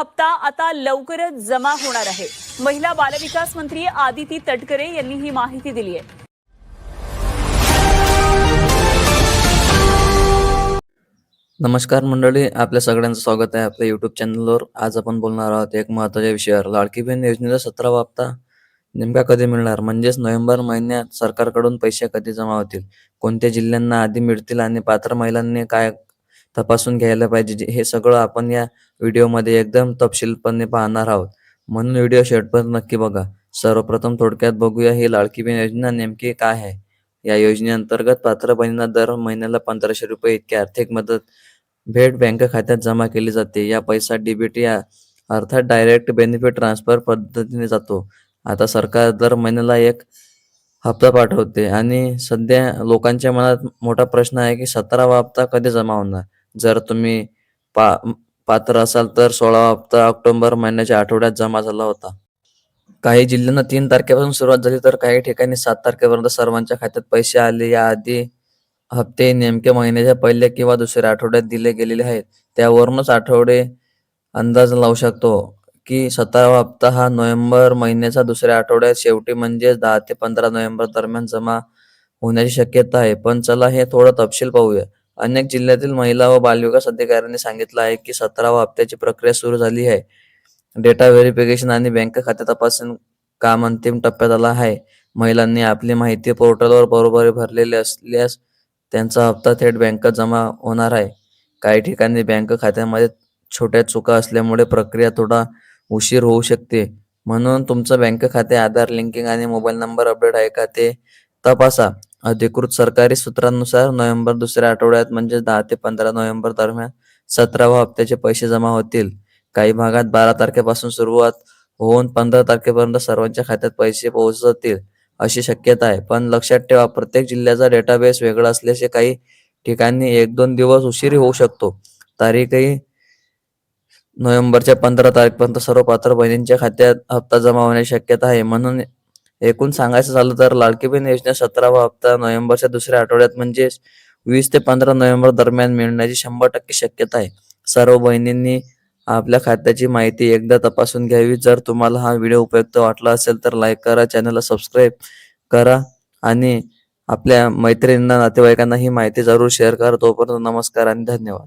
हप्ता आता लवकरच जमा होणार आहे. महिला बालविकास मंत्री आदिती तटकरे यांनी ही माहिती दिली आहे. नमस्कार मंडळी आपल्या सगळ्यांचं स्वागत आहे आपल्या युट्यूब चॅनलवर आज आपण बोलणार आहोत एक महत्त्वाच्या विषयावर. लाडकी बहीण योजनेचा सतरावा हप्ता नेमका कधी मिळणार? म्हणजेच नोव्हेंबर महिन्यात सरकारकडून पैसे कधी जमा होतील? कोणत्या जिल्ह्यांना आधी मिळतील आणि पात्र महिलांनी काय तपासून घ्यायला पाहिजे हे सगळं आपण या व्हिडिओमध्ये एकदम तपशीलपणे पाहणार आहोत. म्हणून व्हिडिओ शेवटपर्यंत नक्की बघा. सर्वप्रथम थोडक्यात बघूया ही लाडकी बहीण योजना नेमकी काय आहे? या योजनेअंतर्गत पात्र बहिणींना दर महिन्याला पंधराशे रुपये इतकी आर्थिक मदत भेट बँक खात्यात जमा केली जाते. या पैसा डीबीटी अर्थात डायरेक्ट बेनिफिट ट्रान्सफर पद्धतीने जातो. आता सरकार दर महिन्याला एक हप्ता पाठवते. आणि सध्या लोकांच्या मनात मोठा प्रश्न आहे की सतरावा हप्ता कधी जमा होणार? जर तुम्ही पा पात्र असाल तर सोळावा हप्ता ऑक्टोबर महिन्याच्या आठवड्यात जमा झाला होता. काही जिल्ह्यांना तीन तारखेपासून सुरुवात झाली तर काही ठिकाणी सात तारखेपर्यंत सर्वांच्या खात्यात पैसे आले. याआधी हप्ते नेमक्या महिन्याच्या पहिल्या किंवा दुसऱ्या आठवड्यात दिले गेलेले आहेत. त्यावरूनच आठवडे अंदाज लावू शकतो की सतरावा हप्ता हा नोव्हेंबर महिन्याचा दुसऱ्या आठवड्यात शेवटी म्हणजेच दहा ते पंधरा नोव्हेंबर दरम्यान जमा होण्याची शक्यता आहे. पण चला हे थोडं तपशील पाहूया. अनेक जिल्ह्यातील महिला व बालविकास अधिकाऱ्यांनी सांगितलं आहे की सतरावा हप्त्याची प्रक्रिया सुरू झाली आहे. डेटा व्हेरिफिकेशन आणि बँक खाते तपासून काम अंतिम टप्प्यात आला आहे. महिलांनी आपली माहिती पोर्टलवर बरोबर भरलेली असल्यास त्यांचा हप्ता थेट बँकेत जमा होणार आहे. काही ठिकाणी बँक खात्यामध्ये छोट्या चुका असल्यामुळे प्रक्रिया थोडा उशीर होऊ शकते. म्हणून तुमचं बँक खाते आधार लिंकिंग आणि मोबाईल नंबर अपडेट आहे का ते तपासा. अधिकृत सरकारी सूत्रांनुसार नोव्हेंबर दुसऱ्या आठवड्यात म्हणजे दहा ते पंधरा नोव्हेंबर दरम्यान सतराव्या हप्त्याचे पैसे जमा होतील. काही भागात बारा तारखेपासून सुरुवात होऊन पंधरा तारखेपर्यंत सर्वांच्या खात्यात पैसे पोहोचतील अशी शक्यता आहे. पण लक्षात ठेवा प्रत्येक जिल्ह्याचा डेटाबेस वेगळा असल्याचे काही ठिकाणी एक दोन दिवस उशीर होऊ शकतो. तारीखही नोव्हेंबरच्या पंधरा तारखेपर्यंत सर्व पात्र बहिणींच्या खात्यात हप्ता जमा होण्याची शक्यता आहे. म्हणून एकूण सांगायचं झालं तर लाडकी बहीण योजना सतरावा हप्ता नोव्हेंबरच्या दुसऱ्या आठवड्यात म्हणजेच वीस ते पंधरा नोव्हेंबर दरम्यान मिळण्याची शंभर टक्के शक्यता आहे. सर्व बहिणींनी आपल्या खात्याची माहिती एकदा तपासून घ्यावी. जर तुम्हाला हा व्हिडिओ उपयुक्त वाटला असेल तर लाईक करा चॅनलला सबस्क्राईब करा आणि आपल्या मैत्रिणींना नातेवाईकांना ही माहिती जरूर शेअर करा. तोपर्यंत नमस्कार आणि धन्यवाद.